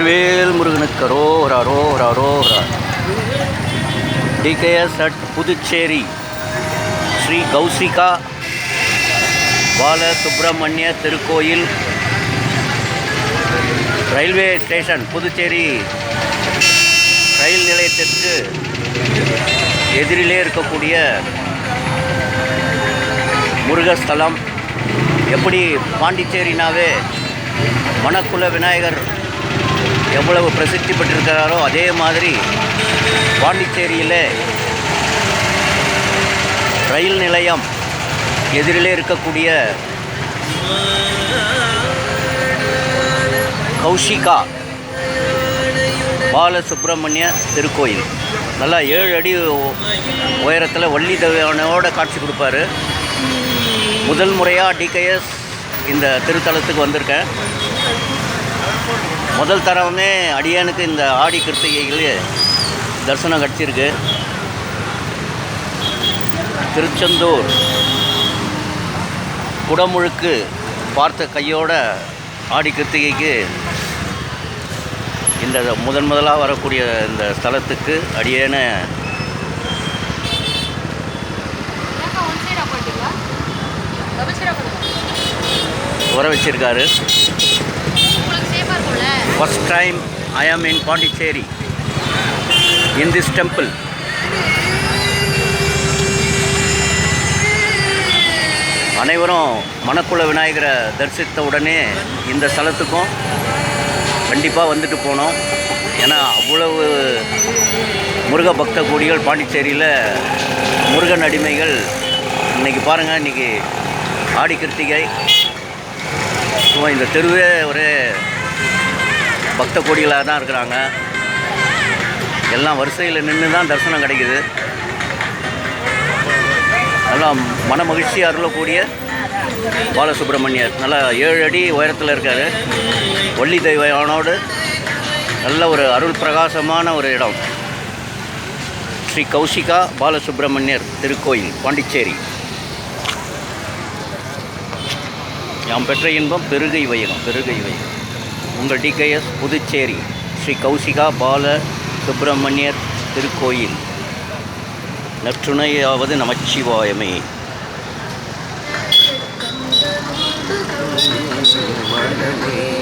வெற்றிவேல் முருகனுக்கு ரோரா ரோரா ரோரா டிகேஎஸ் அட் புதுச்சேரி. ஸ்ரீ கௌசிகா பால சுப்பிரமணிய திருக்கோயில் ரயில்வே ஸ்டேஷன் புதுச்சேரி. ரயில் நிலையத்திற்கு எதிரிலே இருக்கக்கூடிய முருகஸ்தலம். எப்படி பாண்டிச்சேரினாவே மணக்குல விநாயகர் எவ்வளவு பிரசித்தி பெற்றிருக்கிறாரோ அதே மாதிரி பாண்டிச்சேரியில் ரயில் நிலையம் எதிரிலே இருக்கக்கூடிய கௌஷிகா பாலசுப்ரமணிய திருக்கோயில். நல்லா ஏழு அடி உயரத்தில் வள்ளி தேவையானோட காட்சி கொடுப்பாரு. முதல் முறையாக டிகேஎஸ் இந்த திருத்தலத்துக்கு வந்திருக்கேன். முதல் தரமே அடியானுக்கு இந்த ஆடி கிருத்திகைகளே தரிசனம் கிடச்சிருக்கு திருச்செந்தூர் குடமுழுக்கு பார்த்த கையோட ஆடி கிருத்திகைக்கு இந்த முதன் முதலாக வரக்கூடிய இந்த ஸ்தலத்துக்கு அடியேன வர வச்சிருக்காரு. First time I am in Pondicherry in this temple அனைவரும் மணக்குள விநாயகரை தரிசித்த உடனே இந்த ஸ்தலத்துக்கும் கண்டிப்பாக வந்துட்டு போனோம். ஏன்னா அவ்வளவு முருக பக்த கோடிகள் பாண்டிச்சேரியில் முருகன் அடிமைகள். இன்றைக்கி பாருங்கள் இன்றைக்கி ஆடி கிருத்திகை. ஸோ இந்த தெருவே ஒரே பக்த கோடிகளாக தான் இருக்கிறாங்க. எல்லாம் வரிசையில் நின்று தான் தரிசனம் கிடைக்குது. நல்லா மன மகிழ்ச்சி அருளக்கூடிய பாலசுப்ரமணியர். நல்லா ஏழு அடி உயரத்தில் இருக்கார். வள்ளி தெய்வானோடு நல்ல ஒரு அருள் பிரகாசமான ஒரு இடம். ஸ்ரீ கௌசிகா பாலசுப்ரமணியர் திருக்கோயில் பாண்டிச்சேரி. யாம் பெற்ற இன்பம் பெருகை வையகம் பெருகை வையகம். உங்கள் டிகேஎஸ் புதுச்சேரி ஸ்ரீ கௌசிகா பால சுப்பிரமணியர் திருக்கோயில். நற்றுணையாவது நமச்சிவாயமே. மனமே